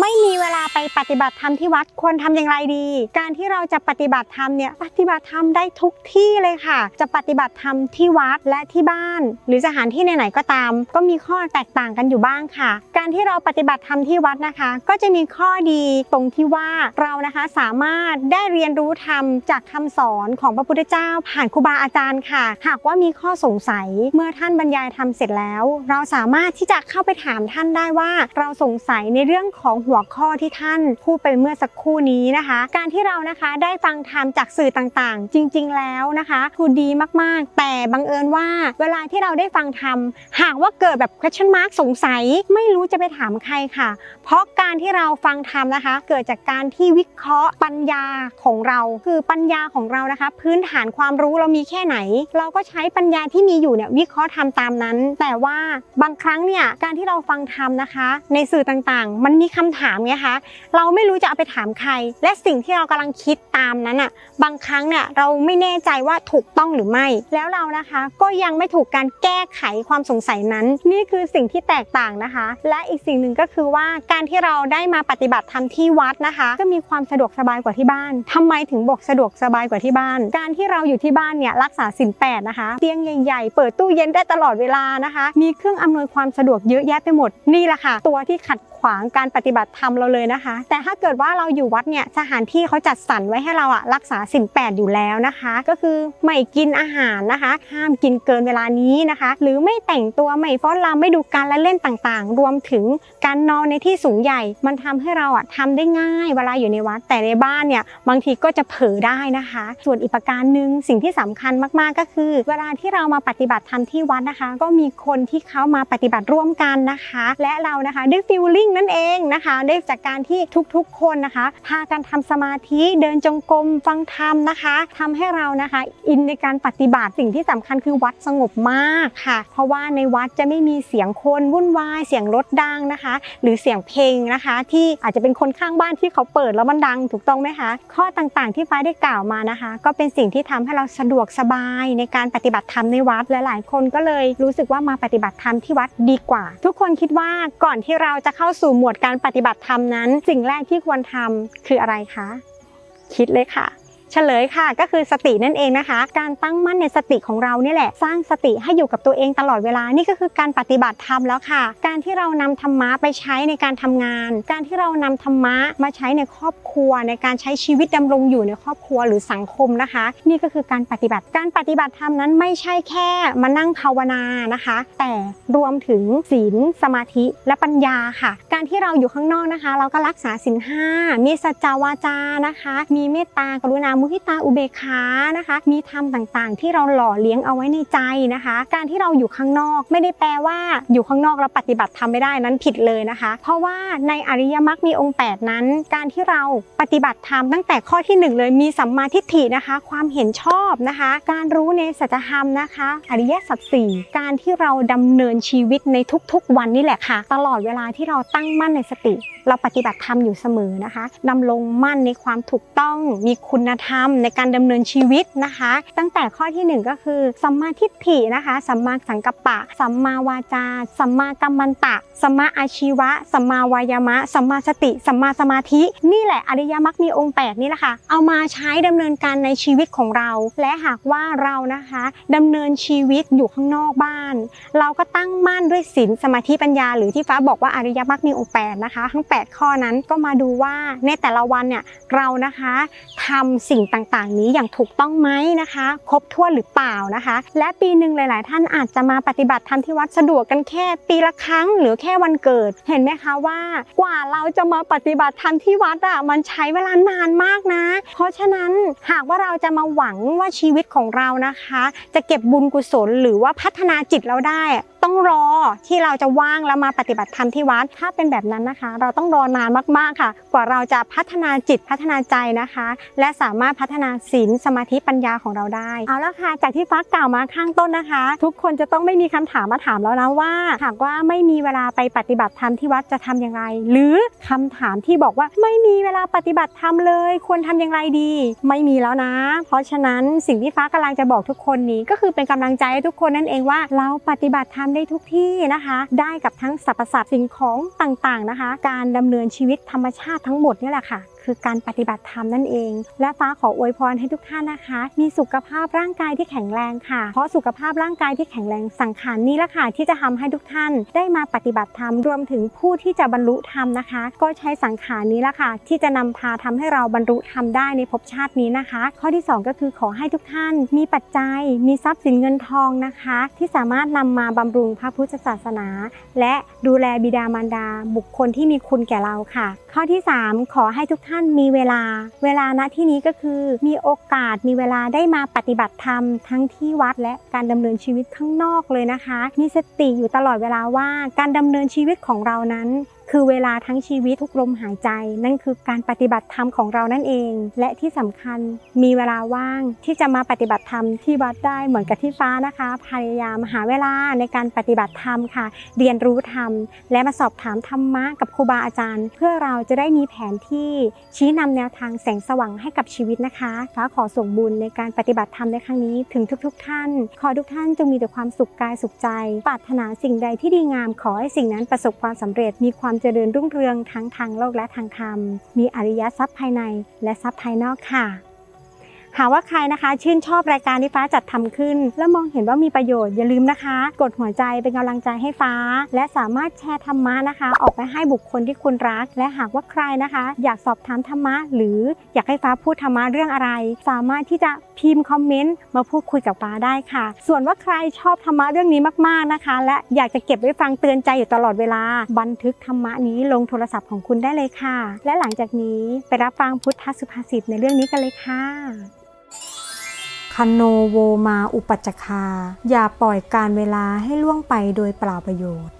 ไม่มีเวลาไปปฏิบัติธรรมที่วัดควรทำอย่างไรดี การที่เราจะปฏิบัติธรรมเนี่ยปฏิบัติธรรมได้ทุกที่เลยค่ะ จะปฏิบัติธรรมที่วัดและที่บ้าน หรือสถานที่ไหนๆก็ตาม ก็มีข้อแตกต่างกันอยู่บ้างค่ะ การที่เราปฏิบัติธรรมที่วัดนะคะ ก็จะมีข้อดีตรงที่ว่าเรานะคะสามารถได้เรียนรู้ธรรมจากคำสอนของพระพุทธเจ้า ผ่านครูบาอาจารย์ค่ะ หากว่ามีข้อสงสัยเมื่อท่านบรรยายธรรมเสร็จแล้ว เราสามารถที่จะเข้าไปถามท่านได้ว่า เราสงสัยในเรื่องของหัวข้อที่ท่านพูดไปเมื่อสักครู่นี้นะคะ การที่เรานะคะได้ฟังธรรมจากสื่อต่างๆ จริง ๆ แล้วนะคะคือดีมากๆ แต่บังเอิญว่าเวลาที่เราได้ฟังธรรมหากว่าเกิดแบบ question mark สงสัยไม่รู้จะไปถามใครค่ะ เพราะการที่เราฟังธรรมนะคะ เกิดจากการที่วิเคราะห์ปัญญาของเรา คือปัญญาของเรานะคะ พื้นฐานความรู้เรามีแค่ไหน เราก็ใช้ปัญญาที่มีอยู่เนี่ยวิเคราะห์ทำตามนั้น แต่ว่าบางครั้งเนี่ยการที่เราฟังธรรมนะคะ ในสื่อต่างๆ มันมีคำถามไงคะเราไม่รู้จะเอาไปถามใคร และสิ่งที่เรากำลังคิดตามนั้นอะบางครั้งเนี่ยเราไม่แน่ใจว่าถูกต้องหรือไม่ แล้วเรานะคะก็ยังไม่ถูกการแก้ไขความสงสัยนั้น นี่คือสิ่งที่แตกต่างนะคะ และอีกสิ่งหนึ่งก็คือว่าการที่เราได้มาปฏิบัติธรรมที่วัดนะคะ ก็มีความสะดวกสบายกว่าที่บ้านทำไมถึงบอกสะดวกสบายกว่าที่บ้าน การที่เราอยู่ที่บ้านเนี่ยรักษาสินแปดนะคะ เตียงใหญ่ๆ เปิดตู้เย็นได้ตลอดเวลานะคะ มีเครื่องอำนวยความสะดวกเยอะแยะไปหมดนี่แหละค่ะ ตัวที่ขัด วางการปฏิบัติธรรมเราเลยนะคะ แต่ถ้าเกิดว่าเราอยู่วัดเนี่ยสถานที่เขาจัดสรรไว้ให้เราอะรักษาสินแปดอยู่แล้วนะคะ ก็คือไม่กินอาหารนะคะ ห้ามกินเกินเวลานี้นะคะ หรือไม่แต่งตัวไม่ฟ้อนรำไม่ดูการละเล่นต่างๆ รวมถึงการนอนในที่สูงใหญ่ มันทำให้เราอะทำได้ง่ายเวลาอยู่ในวัด แต่ในบ้านเนี่ยบางทีก็จะเผลอได้นะคะ ส่วนอีกประการหนึ่งสิ่งที่สำคัญมากๆก็คือ เวลาที่เรามาปฏิบัติธรรมที่วัดนะคะ ก็มีคนที่เขามาปฏิบัติร่วมกันนะคะ และเรานะคะได้ฟิลลิ่งนั่นเองนะคะ ได้จากการที่ทุกๆคนนะคะพากันทำสมาธิเดินจงกรมฟังธรรมนะคะทำให้เรานะคะ อินในการปฏิบัติสิ่งที่สำคัญคือวัดสงบมากค่ะ เพราะว่าในวัดจะไม่มีเสียงคนวุ่นวายเสียงรถดังนะคะ หรือเสียงเพลงนะคะ ที่อาจจะเป็นคนข้างบ้านที่เขาเปิดแล้วมันดังถูกต้องไหมคะ ข้อต่างๆที่ฟ้าได้กล่าวมานะคะ ก็เป็นสิ่งที่ทำให้เราสะดวกสบายในการปฏิบัติธรรมในวัดและหลายคนก็เลยรู้สึกว่ามาปฏิบัติธรรมที่วัดดีกว่า ทุกคนคิดว่าก่อนที่เราจะเข้าสู่หมวดการปฏิบัติธรรมนั้น สิ่งแรกที่ควรทำคืออะไรคะ คิดเลยค่ะ เฉลยค่ะก็คือสตินั่นเองนะคะ การตั้งมั่นในสติของเราเนี่ยแหละ สร้างสติให้อยู่กับตัวเองตลอดเวลานี่ก็คือการปฏิบัติธรรมแล้วค่ะ การที่เรานำธรรมะไปใช้ในการทำงาน การที่เรานำธรรมะมาใช้ในครอบครัว ในการใช้ชีวิตดำรงอยู่ในครอบครัวหรือสังคมนะคะ นี่ก็คือการปฏิบัติการปฏิบัติธรรมนั้นไม่ใช่แค่มานั่งภาวนานะคะ แต่รวมถึงศีลสมาธิและปัญญาค่ะ การที่เราอยู่ข้างนอกนะคะ เราก็รักษาศีลห้ามีสัจจาวาจานะคะ มีเมตตากรุณามุทิตาอุเบกขานะคะ มีธรรมต่างๆ ที่เราหล่อเลี้ยงเอาไว้ในใจนะคะ การที่เราอยู่ข้างนอกไม่ได้แปลว่าอยู่ข้างนอกเราปฏิบัติธรรมไม่ได้นั้นผิดเลยนะคะ เพราะว่าในอริยมรรคมีองค์ 8 นั้น การที่เราปฏิบัติธรรมตั้งแต่ข้อที่หนึ่งเลยมีสัมมาทิฏฐินะคะ ความเห็นชอบนะคะ การรู้ในสัจธรรมนะคะ อริยสัจสี่การที่เราดำเนินชีวิตในทุกๆ วันนี่แหละค่ะ ตลอดเวลาที่เราตั้งมั่นในสติ เราปฏิบัติธรรมอยู่เสมอนะคะดำรงมั่นในความถูกต้องมีคุณธรรมในการดำเนินชีวิตนะคะ ตั้งแต่ข้อที่หนึ่งก็คือสัมมาทิฏฐินะคะสัมมาสังกัปปะ สัมมาวาจา สัมมากัมมันตะ สัมมาอาชีวะ สัมมาวายามะ สัมมาสติ สัมมาสมาธิ นี่แหละอริยมรรคมีองค์แปดนี่แหละค่ะ เอามาใช้ดำเนินการในชีวิตของเรา และหากว่าเรานะคะดำเนินชีวิตอยู่ข้างนอกบ้าน เราก็ตั้งมั่นด้วยศีลสมาธิปัญญา หรือที่ฟ้าบอกว่าอริยมรรคมีองค์แปดนะคะ ทั้ง 8 ข้อนั้นก็มาดูว่าในแต่ละวันเนี่ยเรานะคะทำสิ่ง่งต่างๆ นี้อย่างถูกต้องไหมนะคะ ครบถ้วนหรือเปล่านะคะ และปีหนึ่งหลาย ๆ ท่านอาจจะมาปฏิบัติธรรมที่วัดสะดวกกันแค่ปีละครั้งหรือแค่วันเกิด เห็นไหมคะว่ากว่าเราจะมาปฏิบัติธรรมที่วัดอะมันใช้เวลานานมากนะ เพราะฉะนั้นหากว่าเราจะมาหวังว่าชีวิตของเรานะคะ จะเก็บบุญกุศลหรือว่าพัฒนาจิตเราได้ต้องรอที่เราจะว่างแล้วมาปฏิบัติธรรมที่วัด ถ้าเป็นแบบนั้นนะคะ เราต้องรอนานมากๆค่ะ กว่าเราจะพัฒนาจิตพัฒนาใจนะคะ และสามารถพัฒนาศีลสมาธิปัญญาของเราได้ เอาละค่ะ จากที่ฟ้ากล่าวมาข้างต้นนะคะ ทุกคนจะต้องไม่มีคำถามมาถามแล้วนะว่า หากว่าไม่มีเวลาไปปฏิบัติธรรมที่วัดจะทำอย่างไร หรือคำถามที่บอกว่าไม่มีเวลาปฏิบัติธรรมเลย ควรทำอย่างไรดี ไม่มีแล้วนะ เพราะฉะนั้นสิ่งที่ฟ้ากำลังจะบอกทุกคนนี้ก็คือเป็นกำลังใจให้ทุกคนนั่นเองว่า เราปฏิบัติธรรมได้ทุกที่นะคะ ได้กับทั้งสรรพสัตว์สิ่งของต่างๆนะคะ การดำเนินชีวิตธรรมชาติทั้งหมดนี่แหละค่ะ คือการปฏิบัติธรรมนั่นเอง และฟ้าขออวยพรให้ทุกท่านนะคะ มีสุขภาพร่างกายที่แข็งแรงค่ะ เพราะสุขภาพร่างกายที่แข็งแรงสังขารนี้ละค่ะที่จะทำให้ทุกท่านได้มาปฏิบัติธรรมรวมถึงผู้ที่จะบรรลุธรรมนะคะ ก็ใช้สังขารนี้ละค่ะ ที่จะนำพาทำให้เราบรรลุธรรมได้ในภพชาตินี้นะคะ ข้อที่สองก็คือขอให้ทุกท่าน มีปัจจัย มีทรัพย์สินเงินทองนะคะ ที่สามารถนำมาบำรุงพระพุทธศาสนา และดูแลบิดามารดา บุคคลที่มีคุณแก่เราค่ะ ข้อที่ 3 ขอให้ทุกท่านมีเวลา เวลาณที่นี้ก็คือมีโอกาสมีเวลาได้มาปฏิบัติธรรมทั้งที่วัดและการดำเนินชีวิตข้างนอกเลยนะคะ มีสติอยู่ตลอดเวลาว่าการดำเนินชีวิตของเรานั้น คือเวลาทั้งชีวิตทุกลมหายใจ นั่นคือการปฏิบัติธรรมของเรานั่นเอง และที่สำคัญมีเวลาว่างที่จะมาปฏิบัติธรรมที่วัดได้เหมือนกับที่ฟ้านะคะ พยายามหาเวลาในการปฏิบัติธรรมค่ะ เรียนรู้ธรรม และมาสอบถามธรรมะกับครูบาอาจารย์ เพื่อเราจะได้มีแผนที่ชี้นำแนวทางแสงสว่างให้กับชีวิตนะคะฟ้าขอส่งบุญในการปฏิบัติธรรมในครั้งนี้ถึงทุก ๆ ท่าน ขอทุกท่านจงมีแต่ความสุขกายสุขใจ ปรารถนาสิ่งใดที่ดีงาม ขอให้สิ่งนั้นประสบความสำเร็จ มีความเจริญรุ่งเรืองทั้งทางโลกและทางธรรม มีอริยทรัพย์ภายในและทรัพย์ภายนอกค่ะ หากว่าใครนะคะชื่นชอบรายการที่ฟ้าจัดทำขึ้น และมองเห็นว่ามีประโยชน์อย่าลืมนะคะ กดหัวใจเป็นกำลังใจให้ฟ้า และสามารถแชร์ธรรมะนะคะ ออกไปให้บุคคลที่คุณรัก และหากว่าใครนะคะ อยากสอบถามธรรมะ หรืออยากให้ฟ้าพูดธรรมะเรื่องอะไร สามารถที่จะพิมพ์คอมเมนต์มาพูดคุยกับฟ้าได้ค่ะ ส่วนว่าใครชอบธรรมะเรื่องนี้มากๆนะคะ และอยากจะเก็บไว้ฟังเตือนใจอยู่ตลอดเวลา บันทึกธรรมะนี้ลงโทรศัพท์ของคุณได้เลยค่ะ และหลังจากนี้ไปรับฟังพุทธสุภาษิตในเรื่องนี้กันเลยค่ะ คโนโวมาอุปัจจคา อย่าปล่อยการเวลาให้ล่วงไปโดยเปล่าประโยชน์